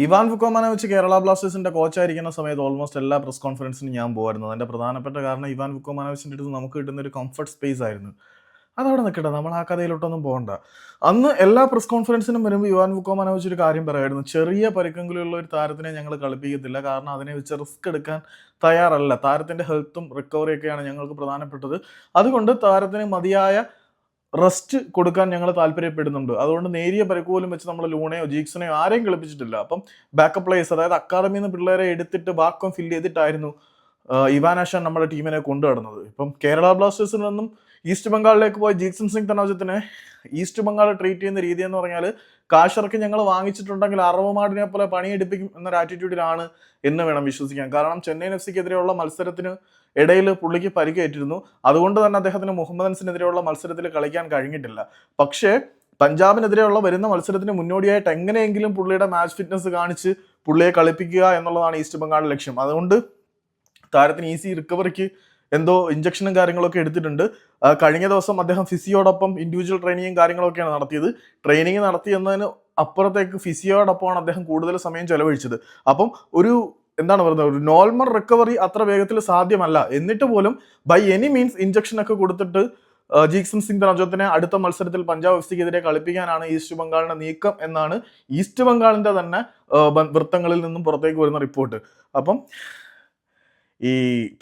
Ivan ഫുക്കോമാനെ വെച്ച് കേരള ബ്ലാസ്റ്റേഴ്സിന്റെ കോച്ചായിരിക്കുന്ന സമയത്ത് ഓൾമോസ്റ്റ് എല്ലാ പ്രസ് കോൺഫറൻസിനും ഞാൻ പോകുമായിരുന്നു അതിന്റെ പ്രധാനപ്പെട്ട കാരണം ഇവാൻ ഫുക്കോമാനോവിച്ചിന്റെ അടുത്ത് നമുക്ക് കിട്ടുന്ന ഒരു കംഫർട്ട് സ്പേസ് ആയിരുന്നു. അതവിടെ നിൽക്കട്ടെ നമ്മൾ ആ കഥയിലോട്ടൊന്നും പോകണ്ട. അന്ന് എല്ലാ പ്രസ് കോൺഫറൻസിനും വരുമ്പോൾ യുവാൻ ഫുക്കോമാനോവിച്ച് ഒരു കാര്യം പറയായിരുന്നു. ചെറിയ പരിക്കെങ്കിലുള്ള ഒരു താരത്തിനെ ഞങ്ങൾ കളിപ്പിക്കത്തില്ല. കാരണം അതിനെ വെച്ച് റിസ്ക് എടുക്കാൻ തയ്യാറല്ല. താരത്തിന്റെ ഹെൽത്തും റിക്കവറിയൊക്കെയാണ് ഞങ്ങൾക്ക് പ്രധാനപ്പെട്ടത്. അതുകൊണ്ട് താരത്തിന് മതിയായ റെസ്റ്റ് കൊടുക്കാൻ ഞങ്ങൾ താല്പര്യപ്പെടുന്നുണ്ട്. അതുകൊണ്ട് നേരിയ പരിക്ക് പോലും വെച്ച് നമ്മൾ ലൂണയോ ജീക്സിനെയോ ആരെയും കളിപ്പിച്ചിട്ടില്ല. അപ്പം ബാക്കപ്പ് പ്ലേയേഴ്സ് അതായത് അക്കാദമിയിൽ നിന്ന് പിള്ളേരെ എടുത്തിട്ട് ബാക്കം ഫില്ല് ചെയ്തിട്ടായിരുന്നു ആഷാൻ നമ്മുടെ ടീമിനെ കൊണ്ടുവരുന്നത് ഇപ്പം കേരള ബ്ലാസ്റ്റേഴ്സിൽ നിന്നും ഈസ്റ്റ് ബംഗാളിലേക്ക് പോയ ജീക്സൺ സിംഗ് തനോജത്തിനെ ഈസ്റ്റ് ബംഗാൾ ട്രീറ്റ് ചെയ്യുന്ന രീതി എന്ന് പറഞ്ഞാൽ കാശിറക്കി ഞങ്ങൾ വാങ്ങിച്ചിട്ടുണ്ടെങ്കിൽ അറവമാടിനെ പോലെ പണിയെടുപ്പിക്കും എന്നൊരു ആറ്റിറ്റ്യൂഡിലാണ് എന്ന് വേണം വിശ്വസിക്കാൻ. കാരണം ചെന്നൈയിൻ എഫ് സിക്കെതിരെയുള്ള മത്സരത്തിന് ഇടയിൽ പുള്ളിക്ക് പരിക്കേറ്റിരുന്നു. അതുകൊണ്ട് തന്നെ അദ്ദേഹത്തിന് മുഹമ്മദൻസിനെതിരെയുള്ള മത്സരത്തിൽ കളിക്കാൻ കഴിഞ്ഞിട്ടില്ല. പക്ഷേ പഞ്ചാബിനെതിരെയുള്ള വരുന്ന മത്സരത്തിന് മുന്നോടിയായിട്ട് എങ്ങനെയെങ്കിലും പുള്ളിയുടെ മാച്ച് ഫിറ്റ്നസ് കാണിച്ച് പുള്ളിയെ കളിപ്പിക്കുക എന്നുള്ളതാണ് ഈസ്റ്റ് ബംഗാളിന്റെ ലക്ഷ്യം. അതുകൊണ്ട് താരത്തിന് ഈസി റിക്കവറിക്ക് എന്തോ ഇഞ്ചക്ഷനും കാര്യങ്ങളൊക്കെ എടുത്തിട്ടുണ്ട്. കഴിഞ്ഞ ദിവസം അദ്ദേഹം ഫിസിയോടൊപ്പം ഇൻഡിവിജ്വൽ ട്രെയിനിങ്ങും കാര്യങ്ങളൊക്കെയാണ് നടത്തിയത്. ട്രെയിനിങ് നടത്തിയെന്നതിന് അപ്പുറത്തേക്ക് ഫിസിയോടൊപ്പമാണ് അദ്ദേഹം കൂടുതൽ സമയം ചെലവഴിച്ചത്. അപ്പം ഒരു എന്താണ് പറയുന്നത് ഒരു നോർമൽ റിക്കവറി അത്ര വേഗത്തിൽ സാധ്യമല്ല. എന്നിട്ട് പോലും ബൈ എനി മീൻസ് ഇഞ്ചക്ഷൻ ഒക്കെ കൊടുത്തിട്ട് ജീക്സൺ സിംഗ് രാജോത്തിനെ അടുത്ത മത്സരത്തിൽ പഞ്ചാബ് എഫ് സിക്കെതിരെ കളിപ്പിക്കാനാണ് ഈസ്റ്റ് ബംഗാളിന്റെ നീക്കം എന്നാണ് ഈസ്റ്റ് ബംഗാളിന്റെ തന്നെ വൃത്തങ്ങളിൽ നിന്നും പുറത്തേക്ക് വരുന്ന റിപ്പോർട്ട് അപ്പം ഈ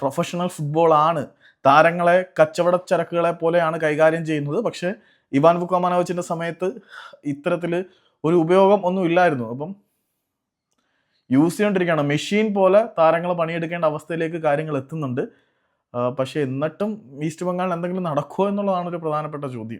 പ്രൊഫഷണൽ ഫുട്ബോൾ ആണ്. താരങ്ങളെ കച്ചവട ചരക്കുകളെ പോലെയാണ് കൈകാര്യം ചെയ്യുന്നത്. പക്ഷേ ഇവാൻ വുക്കോമാനോവിച്ചിന്റെ സമയത്ത് ഇത്തരത്തിൽ ഒരു ഉപയോഗം ഒന്നും ഇല്ലായിരുന്നു. അപ്പം യൂസ് ചെയ്തുകൊണ്ടിരിക്കുകയാണ് മെഷീൻ പോലെ താരങ്ങൾ പണിയെടുക്കേണ്ട അവസ്ഥയിലേക്ക് കാര്യങ്ങൾ എത്തുന്നുണ്ട്. പക്ഷേ എന്നിട്ടും ഈസ്റ്റ് ബംഗാളിൽ എന്തെങ്കിലും നടക്കുമോ എന്നുള്ളതാണ് ഒരു പ്രധാനപ്പെട്ട ചോദ്യം.